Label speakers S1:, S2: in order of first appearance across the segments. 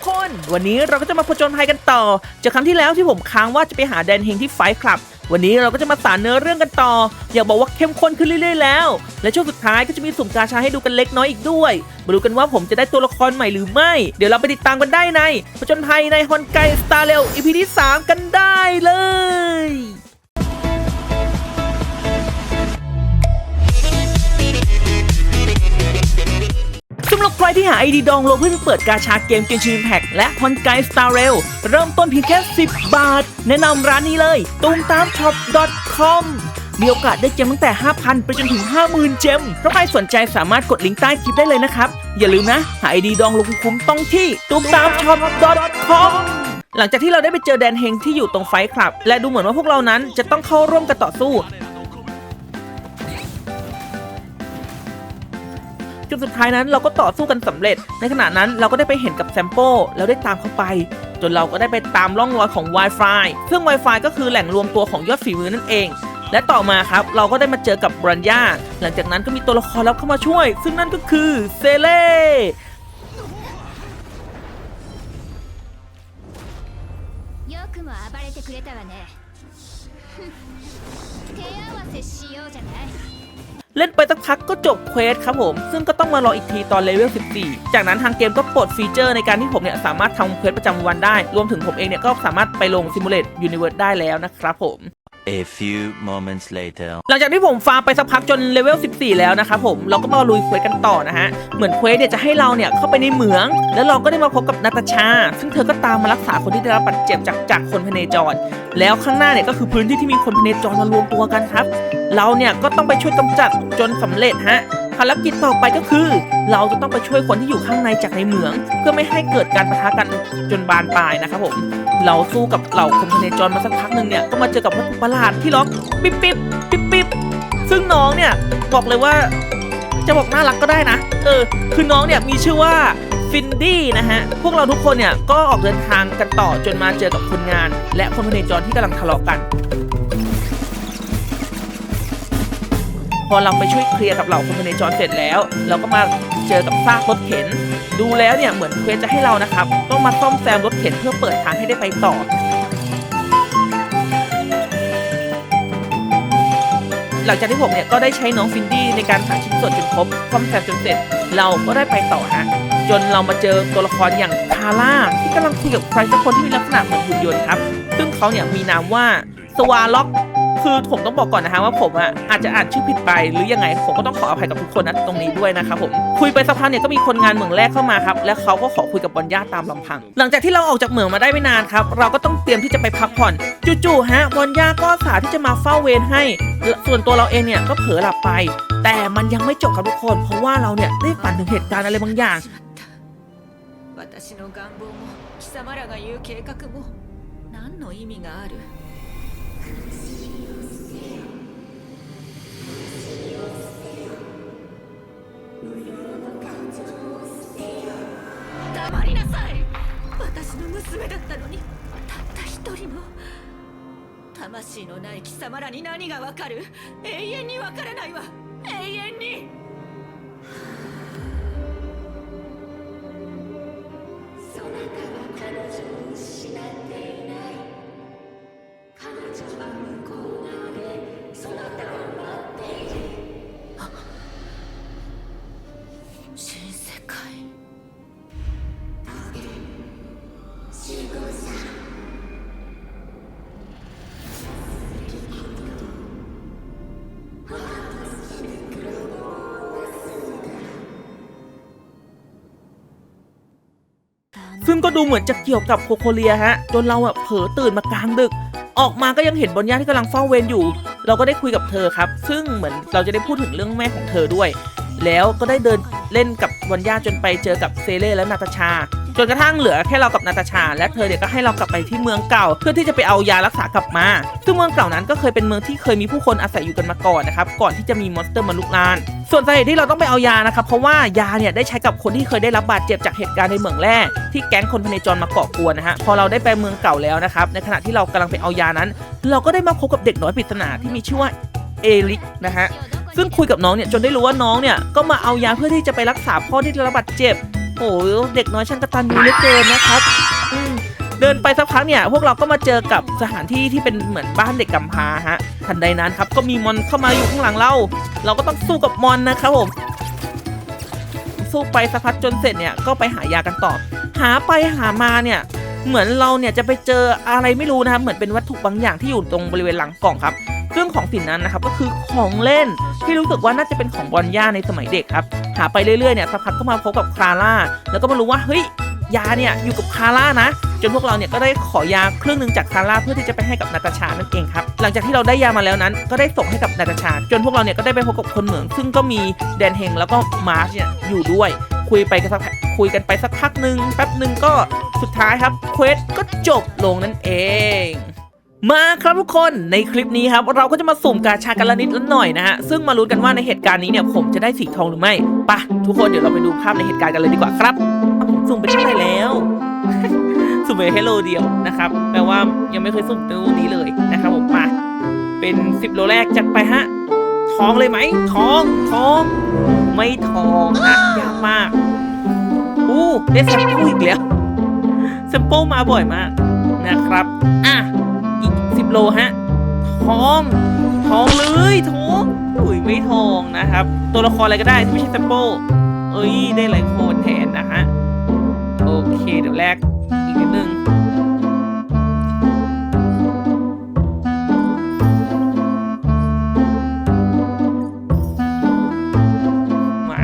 S1: กคน วันนี้เราก็จะมาผจญภัยกันต่อ จากครั้งที่แล้วที่ผมค้างว่าจะไปหาแดนเฮงที่ไฟคลับ วันนี้เราก็จะมาสานเนื้อเรื่องกันต่อ อยากบอกว่าเข้มข้นขึ้นเรื่อยๆแล้ว และช่วงสุดท้ายก็จะมีสุ่มกาชาให้ดูกันเล็กน้อยอีกด้วยมาดูกันว่าผมจะได้ตัวละครใหม่หรือไม่ เดี๋ยวเราไปติดตามกันได้ในผจญภัยในฮอนไกสตาร์เรลอีพีที่3กันได้เลย สำหรับใครที่หาไอดีดองโลเพื่อไปเปิดกาชาเกมเกมชีนแพ็กและฮอนไกสตาร์เรลเริ่มต้นเพียงแค่ 10 บาท แนะนำร้านนี้เลยตุ้มตามช็อป .com มีโอกาสได้เจมตั้งแต่ 5,000 ไปจนถึง 50,000 เจมเพราใครสนใจสามารถกดลิงก์ใต้คลิปได้เลยนะครับ อย่าลืมนะ หาไอดีดองโลคุ้มต้องที่ตุ้มตามช็อป .com หลังจากที่เราได้ไปเจอแดนเฮงที่อยู่ตรงไฟคลับ และดูเหมือนว่าพวกเรานั้นจะต้องเข้าร่วมกันต่อสู้ สุดท้ายนั้นเราก็ต่อสู้กันสำเร็จ ในขณะนั้นเราก็ได้ไปเห็นกับแซมโปแล้วได้ตามเข้าไป จนเราก็ได้ไปตามร่องรอยของ Wi-Fi ซึ่ง Wi-Fi ก็คือแหล่งรวมตัวของยอดฝีมือนั่นเอง และต่อมาครับ เราก็ได้มาเจอกับบรัญญาหลังจากนั้นก็มีตัวละครลับเข้ามาช่วย ซึ่งนั่นก็คือเซเล่
S2: よくも暴れてくれたわねふん手合わせしようじゃない
S1: เล่นไปสักพักก็จบเควสครับผม ซึ่งก็ต้องมารออีกทีตอนเลเวล 14 จากนั้นทางเกมก็ปลดฟีเจอร์ในการที่ผมเนี่ยสามารถทำเควสประจำวันได้ รวมถึงผมเองเนี่ยก็สามารถไปลงซิมูเลตยูนิเวิร์สได้แล้วนะครับผม
S3: A few moments later.
S1: หลังจากที่ผมฟาร์มไปสักพักจนเลเวล 14 แล้วนะครับผม เราก็มาลุยเควสกันต่อนะฮะ เหมือนเควสเนี่ยจะให้เราเนี่ยเข้าไปในเหมือง แล้วเราก็ได้มาพบกับนาตาชา ซึ่งเธอก็ตามมารักษาคนที่ได้รับบาดเจ็บจากจากคนพเนจร แล้วข้างหน้าเนี่ยก็คือพื้นที่ที่มีคนพเนจรมารวมตัวกันครับ เราเนี่ยก็ต้องไปช่วยกำจัดจนสำเร็จฮะภารกิจต่อไปก็คือ เราจะต้องไปช่วยคนที่อยู่ข้างในจากในเหมือง เพื่อไม่ให้เกิดการปะทะกันจนบานปลายนะครับผมเราสู้กับเหล่าคนพเนจรมาสักพักหนึ่งเนี่ยก็มาเจอกับวัตถุประหลาดที่ล็อกปิ๊บปิ๊บปิ๊บปิ๊บซึ่งน้องเนี่ยบอกเลยว่าจะบอกน่ารักก็ได้นะ เออ คือน้องเนี่ยมีชื่อว่าฟินดี้นะฮะ พวกเราทุกคนเนี่ยก็ออกเดินทางกันต่อจนมาเจอกับคนงาน และคนพเนจรที่กำลังทะเลาะกัน พอเราไปช่วยเคลียร์กับเหล่าคนพเนจรเสร็จแล้ว เราก็มาเจอกับซากรถเข็น ดูแล้วเนี่ยเหมือนเควสจะให้เรานะครับ ต้องมาซ่อมแซมรถเข็นเพื่อเปิดทางให้ได้ไปต่อหลังจากที่ผมเนี่ยก็ได้ใช้น้องฟินดี้ในการหาชิ้นส่วนจนครบซ่อมแซมจนเสร็จ เราก็ได้ไปต่อฮะจนเรามาเจอตัวละครอย่างคาร่าที่กำลังคุยกับใครสักคนที่มีลักษณะเหมือนหุ่นยนต์ครับ ซึ่งเขาเนี่ยมีนามว่าสวาล็อก คือผมต้องบอกก่อนนะฮะว่าผมอ่ะอาจจะอ่านชื่อผิดไปหรือยังไง ผมก็ต้องขออภัยกับทุกคนนะตรงนี้ด้วยนะครับผมคุยไปสักพักเนี่ยก็มีคนงานเหมืองแรกเข้ามาครับและเขาก็ขอคุยกับบอลย่าตามลำพัง หลังจากที่เราออกจากเหมืองมาได้ไม่นานครับเราก็ต้องเตรียมที่จะไปพักผ่อนจู่ๆฮะบอลย่าก็อาสาที่จะมาเฝ้าเวรให้และส่วนตัวเราเองเนี่ยก็เผลอหลับไป แต่มันยังไม่จบครับทุกคน เพราะว่าเราเนี่ยได้ฝันถึงเหตุการณ์อะไรบางอย่าง
S4: 私の願望も貴様らが言う計画も何の意味がある 黙りなさい。私の娘だったのにたった一人の魂のない貴様らに何がわかる？永遠にわからないわ。永遠に。
S1: ก็ดูเหมือนจะเกี่ยวกับโคโคเลียฮะ จนเราอะเผลอตื่นมากลางดึก ออกมาก็ยังเห็นบอนย่าที่กำลังเฝ้าเวรอยู่ เราก็ได้คุยกับเธอครับ ซึ่งเหมือนเราจะได้พูดถึงเรื่องแม่ของเธอด้วย แล้วก็ได้เดินเล่นกับบอลย่าจนไปเจอกับเซเล่และนาตาชา จนกระทั่งเหลือแค่เรากับนาตาชา และเธอเนี่ยก็ให้เรากลับไปที่เมืองเก่า เพื่อที่จะไปเอายารักษากลับมาซึ่งเมืองเก่านั้นก็เคยเป็นเมืองที่เคยมีผู้คนอาศัยอยู่กันมาก่อนนะครับก่อนที่จะมีมอนสเตอร์มาลุกลาน ส่วนสาเหตุที่เราต้องไปเอายานะครับเพราะว่ายาเนี่ยได้ใช้กับคนที่เคยได้รับบาดเจ็บจากเหตุการณ์ในเมืองแร่ที่แก๊งคนพเนจรมาก่อกวนนะฮะพอเราได้ไปเมืองเก่าแล้วนะครับในขณะที่เรากำลังไปเอายานั้น เราก็ได้มาพบกับเด็กน้อยปริศนาที่มีชื่อว่าเอลิกนะฮะ ซึ่งคุยกับน้องเนี่ยจนได้รู้ว่าน้องเนี่ยก็มาเอายาเพื่อที่จะไปรักษาพ่อที่ได้รับบาดเจ็บโอ้โหเด็กน้อยช่างกระตันยูเหลือเกินนะครับเดินไปสักพักเนี่ยพวกเราก็มาเจอกับสถานที่ที่เป็นเหมือนบ้านเด็กกำพร้าฮะทันใดนั้นครับก็มีมอนเข้ามาอยู่ข้างหลังเรา เราก็ต้องสู้กับมอนนะครับผมสู้ไปสักพักจนเสร็จเนี่ยก็ไปหายากันต่อ หาไปหามาเนี่ยเหมือนเราเนี่ยจะไปเจออะไรไม่รู้นะครับเหมือนเป็นวัตถุบางอย่างที่อยู่ตรงบริเวณหลังกล่องครับ ซึ่งของสิ่งนั้นนะครับก็คือของเล่นที่รู้สึกว่าน่าจะเป็นของบอลย่าในสมัยเด็กครับหาไปเรื่อยๆเนี่ยสักพักก็มาพบกับคลาร่าแล้วก็มารู้ว่าเฮ้ยยาเนี่ยอยู่กับคาร่านะ จนพวกเราเนี่ยก็ได้ขอยาเครื่องหนึงจากคาร่าเพื่อที่จะไปให้กับนาตาชานั่นเองครับหลังจากที่เราได้ยามาแล้วนั้น ก็ได้ส่งให้กับนาตาชา จนพวกเราเนี่ยก็ได้ไปพบกับคนเหมือง ซึ่งก็มีแดนเฮงแล้วก็มาร์ชเนี่ยอยู่ด้วย คุยไปกันสักคุยกันไปสักพักหนึ่งแป๊บหนึ่งก็สุดท้ายครับเควสก็จบลงนั่นเอง มาครับทุกคนในคลิปนี้ครับเราก็จะมาสุ่มกาชากันละนิดละหน่อยนะฮะซึ่งมาลุ้นกันว่าในเหตุการณ์นี้เนี่ยผมจะได้สีทองหรือไม่ปะทุกคนเดี๋ยวเราไปดูภาพในเหตุการณ์กันเลยดีกว่าครับผมสุ่มไปเท่าไหร่แล้ว สุ่มไปให้โลเดียวนะครับแปลว่ายังไม่เคยสุ่มตู้นี้เลยนะครับผมมาเป็น10โลแรกจัดไปฮะทองเลยไหมทองทองไม่ทองนะยากมากอู้ได้แซมเปิลอีกแล้วแซมเปิลมาบ่อยมากนะครับอะ โลฮะทองทองเลยทองอุ้ยไม่ทองนะครับ ตัวละครอะไรก็ได้ที่ไม่ใช่แซมเปิลเอ้ยได้หลายคนแทนนะฮะโอเคเดี๋ยวแรกอีกนิดนึงมา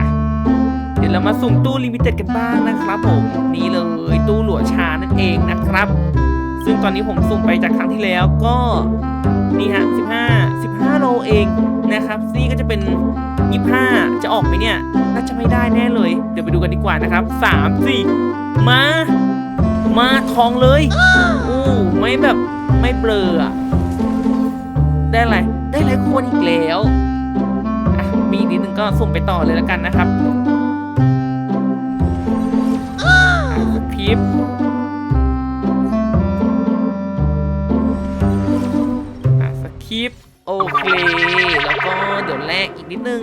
S1: เดี๋ยวเรามาสุ่มตู้ลิมิเต็ดกันบ้างนะครับผม นี่เลยตู้หลัวชานั่นเองนะครับ ซึ่งตอนนี้ผมสุ่มไปจากครั้งที่แล้วก็นี่ฮะ15 15 โลเองนะครับนี่ก็จะเป็น 25 จะออกไหมเนี่ย น่าจะไม่ได้แน่เลย เดี๋ยวไปดูกันดีกว่านะครับ 3 4 มา มาทองเลยอู้ไม่แบบไม่เบลออได้อะไร ได้ไรควรอีกแล้วอะมีนิดนึงก็สุ่มไปต่อเลยแล้วกันนะครับอะสคริปต์ เค แล้วก็เดี๋ยวแลกอีกนิดนึง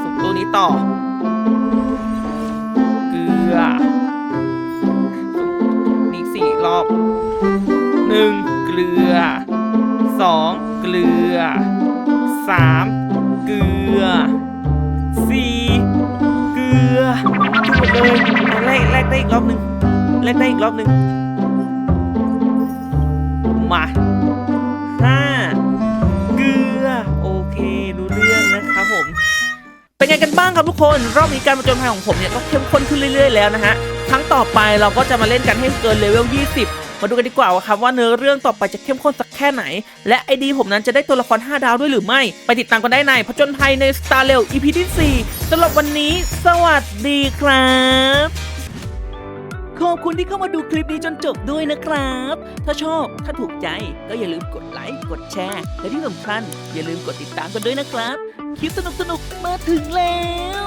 S1: สุ่มตัวนี้ต่อ เกลือนี่สี่รอบหนึ่งเกลือสองเกลือสามเกลือสี่ เกลือจุดเลยเอาแลกแลกได้อีกรอบหนึ่งแลกได้อีกรอบหนึ่งมาห้าเกลือ โอเครู้เรื่องนะครับผมเป็นไงกันบ้างครับทุกคนรอบนี้การประจนภัยของผมเนี่ยก็เข้มข้นขึ้นเรื่อย ๆ แล้วนะฮะครั้งต่อไปเราก็จะมาเล่นกันให้เกินเลเวล 20 มาดูกันดีกว่าว่าครับว่าเนื้อเรื่องต่อไปจะเข้มข้นสักแค่ไหน และไอดีผมนั้นจะได้ตัวละคร 5 ดาวด้วยหรือไม่ ไปติดตามกันได้ในผจญภัยใน Star r a i l EP ที่ 4สำหรับวันนี้ สวัสดีครับ ขอบคุณที่เข้ามาดูคลิปนี้จนจบด้วยนะครับ ถ้าชอบถ้าถูกใจก็อย่าลืมกดไลค์กดแชร์และที่สำคัญอย่าลืมกดติดตามกันด้วยนะครับ คลิปสนุกๆมาถึงแล้ว